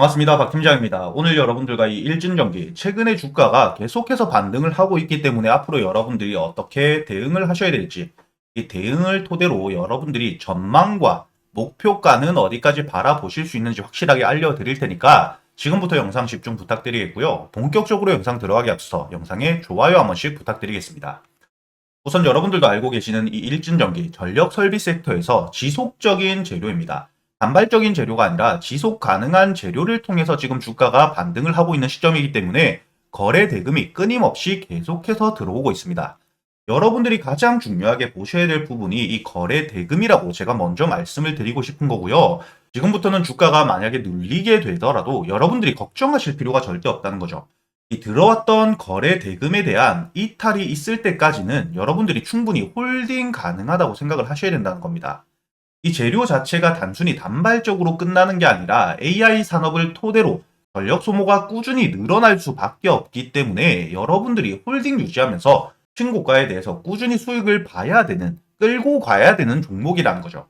반갑습니다. 박 팀장입니다. 오늘 여러분들과 이 일진전기 최근에 주가가 계속해서 반등을 하고 있기 때문에 앞으로 여러분들이 어떻게 대응을 하셔야 될지 이 대응을 토대로 여러분들이 전망과 목표가는 어디까지 바라보실 수 있는지 확실하게 알려드릴 테니까 지금부터 영상 집중 부탁드리겠고요. 본격적으로 영상 들어가기 앞서 영상에 좋아요 한 번씩 부탁드리겠습니다. 우선 여러분들도 알고 계시는 이 일진 전기 전력 설비 섹터에서 지속적인 재료입니다. 단발적인 재료가 아니라 지속 가능한 재료를 통해서 지금 주가가 반등을 하고 있는 시점이기 때문에 거래 대금이 끊임없이 계속해서 들어오고 있습니다. 여러분들이 가장 중요하게 보셔야 될 부분이 이 거래 대금이라고 제가 먼저 말씀을 드리고 싶은 거고요. 지금부터는 주가가 만약에 눌리게 되더라도 여러분들이 걱정하실 필요가 절대 없다는 거죠. 이 들어왔던 거래 대금에 대한 이탈이 있을 때까지는 여러분들이 충분히 홀딩 가능하다고 생각을 하셔야 된다는 겁니다. 이 재료 자체가 단순히 단발적으로 끝나는 게 아니라 AI 산업을 토대로 전력 소모가 꾸준히 늘어날 수밖에 없기 때문에 여러분들이 홀딩 유지하면서 신고가에 대해서 꾸준히 수익을 봐야 되는, 끌고 가야 되는 종목이라는 거죠.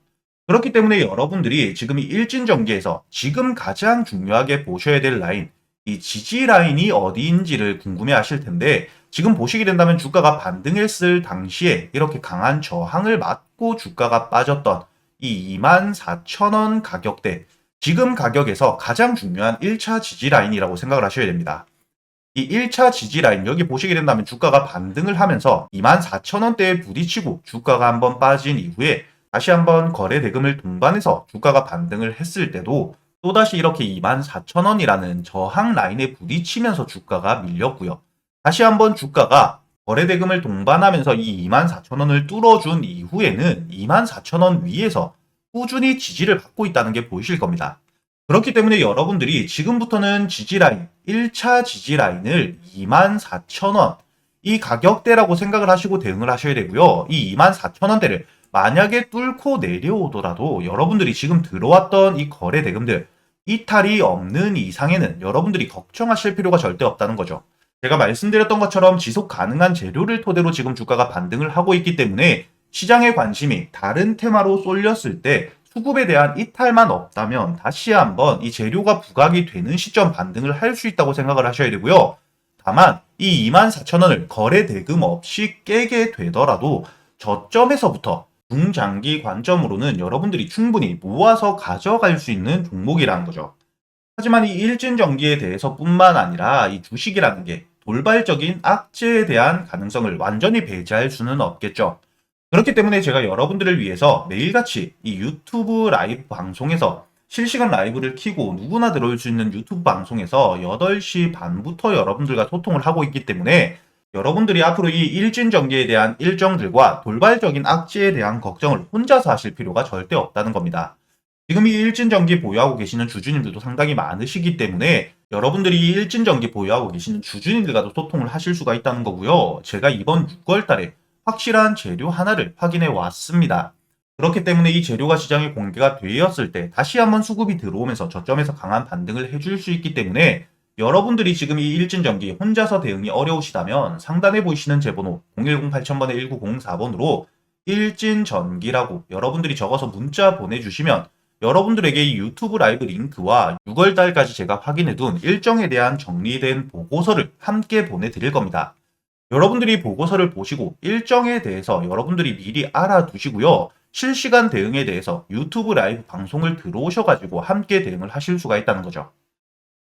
그렇기 때문에 여러분들이 지금 이 일진전기에서 지금 가장 중요하게 보셔야 될 라인, 이 지지 라인이 어디인지를 궁금해 하실 텐데 지금 보시게 된다면 주가가 반등했을 당시에 이렇게 강한 저항을 맞고 주가가 빠졌던 이 24,000원 가격대 지금 가격에서 가장 중요한 1차 지지 라인이라고 생각을 하셔야 됩니다. 이 1차 지지 라인 여기 보시게 된다면 주가가 반등을 하면서 24,000원대에 부딪히고 주가가 한번 빠진 이후에 다시 한번 거래 대금을 동반해서 주가가 반등을 했을 때도 또다시 이렇게 24,000원이라는 저항 라인에 부딪히면서 주가가 밀렸고요. 다시 한번 주가가 거래 대금을 동반하면서 이 24,000원을 뚫어준 이후에는 24,000원 위에서 꾸준히 지지를 받고 있다는 게 보이실 겁니다. 그렇기 때문에 여러분들이 지금부터는 지지라인, 1차 지지라인을 24,000원, 이 가격대라고 생각을 하시고 대응을 하셔야 되고요. 이 24,000원대를 만약에 뚫고 내려오더라도 여러분들이 지금 들어왔던 이 거래 대금들, 이탈이 없는 이상에는 여러분들이 걱정하실 필요가 절대 없다는 거죠. 제가 말씀드렸던 것처럼 지속 가능한 재료를 토대로 지금 주가가 반등을 하고 있기 때문에 시장의 관심이 다른 테마로 쏠렸을 때 수급에 대한 이탈만 없다면 다시 한번 이 재료가 부각이 되는 시점 반등을 할 수 있다고 생각을 하셔야 되고요. 다만 이 24,000원을 거래 대금 없이 깨게 되더라도 저점에서부터 중장기 관점으로는 여러분들이 충분히 모아서 가져갈 수 있는 종목이라는 거죠. 하지만 이 일진 전기에 대해서 뿐만 아니라 이 주식이라는 게 돌발적인 악재에 대한 가능성을 완전히 배제할 수는 없겠죠. 그렇기 때문에 제가 여러분들을 위해서 매일같이 이 유튜브 라이브 방송에서 실시간 라이브를 키고 누구나 들어올 수 있는 유튜브 방송에서 8시 반부터 여러분들과 소통을 하고 있기 때문에 여러분들이 앞으로 이 일진전기에 대한 일정들과 돌발적인 악재에 대한 걱정을 혼자서 하실 필요가 절대 없다는 겁니다. 지금 이 일진 전기 보유하고 계시는 주주님들도 상당히 많으시기 때문에 여러분들이 이 일진전기 보유하고 계시는 주주님들과도 소통을 하실 수가 있다는 거고요. 제가 이번 6월 달에 확실한 재료 하나를 확인해 왔습니다. 그렇기 때문에 이 재료가 시장에 공개가 되었을 때 다시 한번 수급이 들어오면서 저점에서 강한 반등을 해줄 수 있기 때문에 여러분들이 지금 이 일진전기 혼자서 대응이 어려우시다면 상단에 보이시는 제 번호 010-8000번에 1904번으로 일진전기라고 여러분들이 적어서 문자 보내주시면 여러분들에게 이 유튜브 라이브 링크와 6월달까지 제가 확인해둔 일정에 대한 정리된 보고서를 함께 보내드릴 겁니다. 여러분들이 보고서를 보시고 일정에 대해서 여러분들이 미리 알아두시고요. 실시간 대응에 대해서 유튜브 라이브 방송을 들어오셔가지고 함께 대응을 하실 수가 있다는 거죠.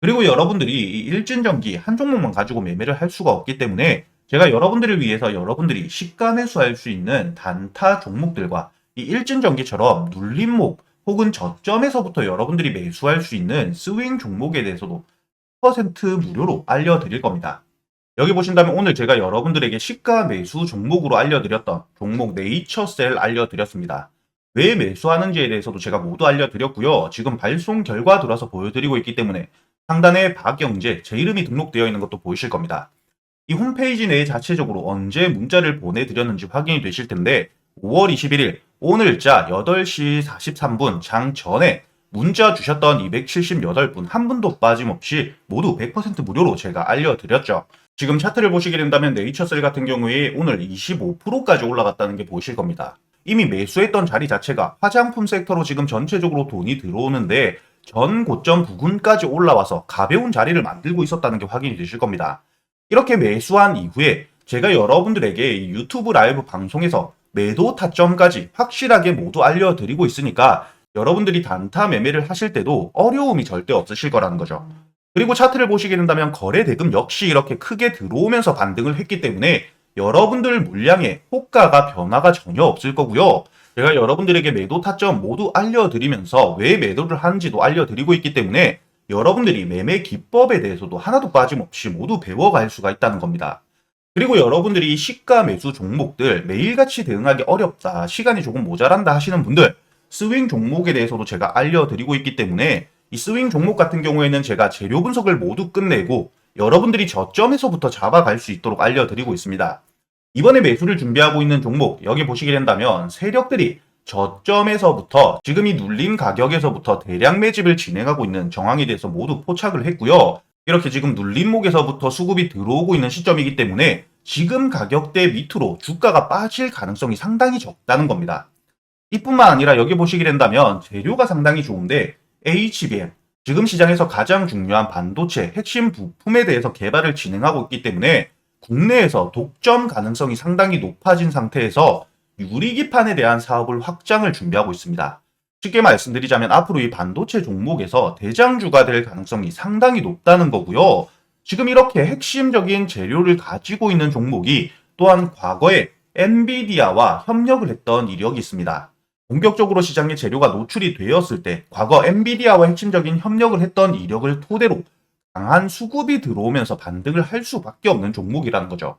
그리고 여러분들이 이 일진전기 한 종목만 가지고 매매를 할 수가 없기 때문에 제가 여러분들을 위해서 여러분들이 시가 매수할 수 있는 단타 종목들과 이 일진전기처럼 눌림목 혹은 저점에서부터 여러분들이 매수할 수 있는 스윙 종목에 대해서도 10% 무료로 알려드릴 겁니다. 여기 보신다면 오늘 제가 여러분들에게 시가 매수 종목으로 알려드렸던 종목 네이처셀 알려드렸습니다. 왜 매수하는지에 대해서도 제가 모두 알려드렸고요. 지금 발송 결과 들어서 보여드리고 있기 때문에 상단에 박영재 제 이름이 등록되어 있는 것도 보이실 겁니다. 이 홈페이지 내에 자체적으로 언제 문자를 보내드렸는지 확인이 되실 텐데 5월 21일 오늘자 8시 43분 장 전에 문자 주셨던 278분 한 분도 빠짐없이 모두 100% 무료로 제가 알려드렸죠. 지금 차트를 보시게 된다면 네이처셀 같은 경우에 오늘 25%까지 올라갔다는 게 보이실 겁니다. 이미 매수했던 자리 자체가 화장품 섹터로 지금 전체적으로 돈이 들어오는데 전 고점 부근까지 올라와서 가벼운 자리를 만들고 있었다는 게 확인이 되실 겁니다. 이렇게 매수한 이후에 제가 여러분들에게 이 유튜브 라이브 방송에서 매도 타점까지 확실하게 모두 알려드리고 있으니까 여러분들이 단타 매매를 하실 때도 어려움이 절대 없으실 거라는 거죠. 그리고 차트를 보시게 된다면 거래 대금 역시 이렇게 크게 들어오면서 반등을 했기 때문에 여러분들 물량에 호가가 변화가 전혀 없을 거고요. 제가 여러분들에게 매도 타점 모두 알려드리면서 왜 매도를 하는지도 알려드리고 있기 때문에 여러분들이 매매 기법에 대해서도 하나도 빠짐없이 모두 배워갈 수가 있다는 겁니다. 그리고 여러분들이 시가 매수 종목들 매일같이 대응하기 어렵다, 시간이 조금 모자란다 하시는 분들 스윙 종목에 대해서도 제가 알려드리고 있기 때문에 이 스윙 종목 같은 경우에는 제가 재료 분석을 모두 끝내고 여러분들이 저점에서부터 잡아갈 수 있도록 알려드리고 있습니다. 이번에 매수를 준비하고 있는 종목 여기 보시게 된다면 세력들이 저점에서부터 지금 이 눌림 가격에서부터 대량 매집을 진행하고 있는 정황에 대해서 모두 포착을 했고요. 이렇게 지금 눌림목에서부터 수급이 들어오고 있는 시점이기 때문에 지금 가격대 밑으로 주가가 빠질 가능성이 상당히 적다는 겁니다. 이뿐만 아니라 여기 보시게 된다면 재료가 상당히 좋은데 HBM 지금 시장에서 가장 중요한 반도체 핵심 부품에 대해서 개발을 진행하고 있기 때문에 국내에서 독점 가능성이 상당히 높아진 상태에서 유리기판에 대한 사업을 확장을 준비하고 있습니다. 쉽게 말씀드리자면 앞으로 이 반도체 종목에서 대장주가 될 가능성이 상당히 높다는 거고요. 지금 이렇게 핵심적인 재료를 가지고 있는 종목이 또한 과거에 엔비디아와 협력을 했던 이력이 있습니다. 본격적으로 시장에 재료가 노출이 되었을 때 과거 엔비디아와 핵심적인 협력을 했던 이력을 토대로 강한 수급이 들어오면서 반등을 할 수밖에 없는 종목이라는 거죠.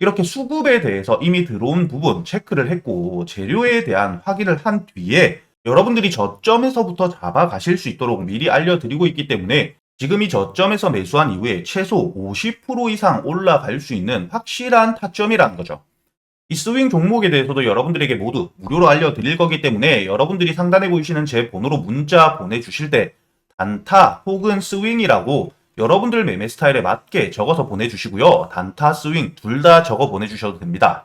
이렇게 수급에 대해서 이미 들어온 부분 체크를 했고 재료에 대한 확인을 한 뒤에 여러분들이 저점에서부터 잡아가실 수 있도록 미리 알려드리고 있기 때문에 지금 이 저점에서 매수한 이후에 최소 50% 이상 올라갈 수 있는 확실한 타점이라는 거죠. 이 스윙 종목에 대해서도 여러분들에게 모두 무료로 알려드릴 거기 때문에 여러분들이 상단에 보이시는 제 번호로 문자 보내주실 때 단타 혹은 스윙이라고 여러분들 매매 스타일에 맞게 적어서 보내주시고요. 단타, 스윙 둘 다 적어 보내주셔도 됩니다.